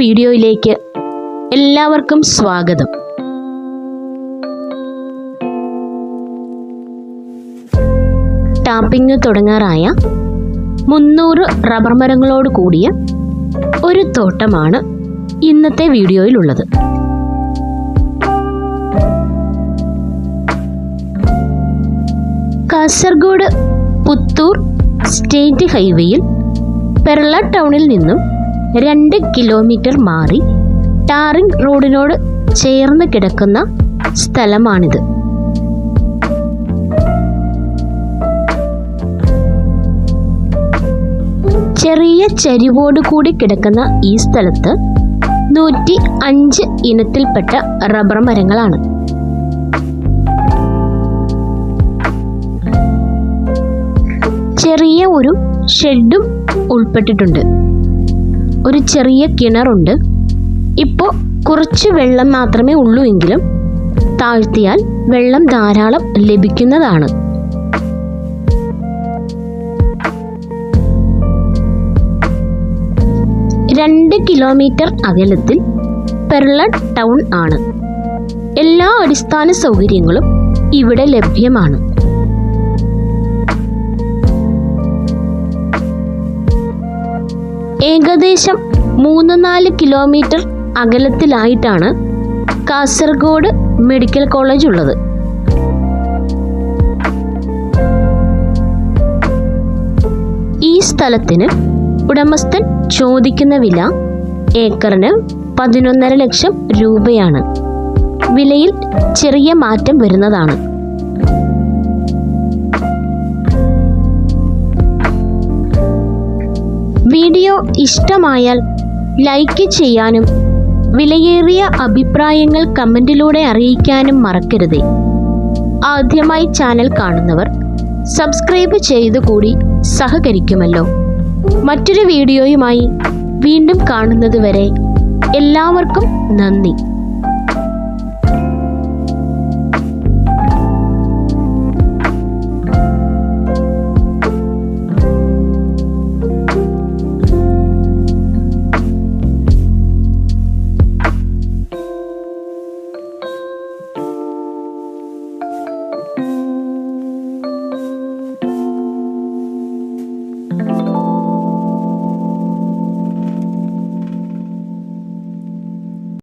വീഡിയോയിലേക്ക് എല്ലാവർക്കും സ്വാഗതം. ടാപ്പിംഗ് തുടങ്ങാറായ മുന്നൂറ് റബ്ബർ മരങ്ങളോട് കൂടിയ ഒരു തോട്ടമാണ് ഇന്നത്തെ വീഡിയോയിലുള്ളത്. കാസർഗോഡ് പുത്തൂർ സ്റ്റേറ്റ് ഹൈവേയിൽ പെർള ടൗണിൽ നിന്നും രണ്ട് കിലോമീറ്റർ മാറി ടാറിംഗ് റോഡിനോട് ചേർന്ന് കിടക്കുന്ന സ്ഥലമാണിത്. ചെറിയ ചരിവോട് കൂടി കിടക്കുന്ന ഈ സ്ഥലത്ത് നൂറ്റി അഞ്ച് ഇനത്തിൽപ്പെട്ട റബ്ബർ മരങ്ങളാണ്. ചെറിയ ഒരു ഷെഡും ഉൾപ്പെട്ടിട്ടുണ്ട്. ഒരു ചെറിയ കിണറുണ്ട്. ഇപ്പോൾ കുറച്ച് വെള്ളം മാത്രമേ ഉള്ളൂ എങ്കിലും താഴ്ത്തിയാൽ വെള്ളം ധാരാളം ലഭിക്കുന്നതാണ്. രണ്ട് കിലോമീറ്റർ അകലത്തിൽ പെർള ടൗൺ ആണ്. എല്ലാ അടിസ്ഥാന സൗകര്യങ്ങളും ഇവിടെ ലഭ്യമാണ്. ഏകദേശം മൂന്ന് നാല് കിലോമീറ്റർ അകലത്തിലായിട്ടാണ് കാസർഗോഡ് മെഡിക്കൽ കോളേജ് ഉള്ളത്. ഈ സ്ഥലത്തിന് ഉടമസ്ഥൻ ചോദിക്കുന്ന വില ഏക്കറിന് പതിനൊന്നര ലക്ഷം രൂപയാണ്. വിലയിൽ ചെറിയ മാറ്റം വരുന്നതാണ്. വീഡിയോ ഇഷ്ടമായാൽ ലൈക്ക് ചെയ്യാനും വിലയേറിയ അഭിപ്രായങ്ങൾ കമന്റിലൂടെ അറിയിക്കാനും മറക്കരുത്. ആദ്യമായി ചാനൽ കാണുന്നവർ സബ്സ്ക്രൈബ് ചെയ്തു കൂടി സഹകരിക്കുമല്ലോ. മറ്റൊരു വീഡിയോയുമായി വീണ്ടും കാണുന്നതുവരെ എല്ലാവർക്കും നന്ദി.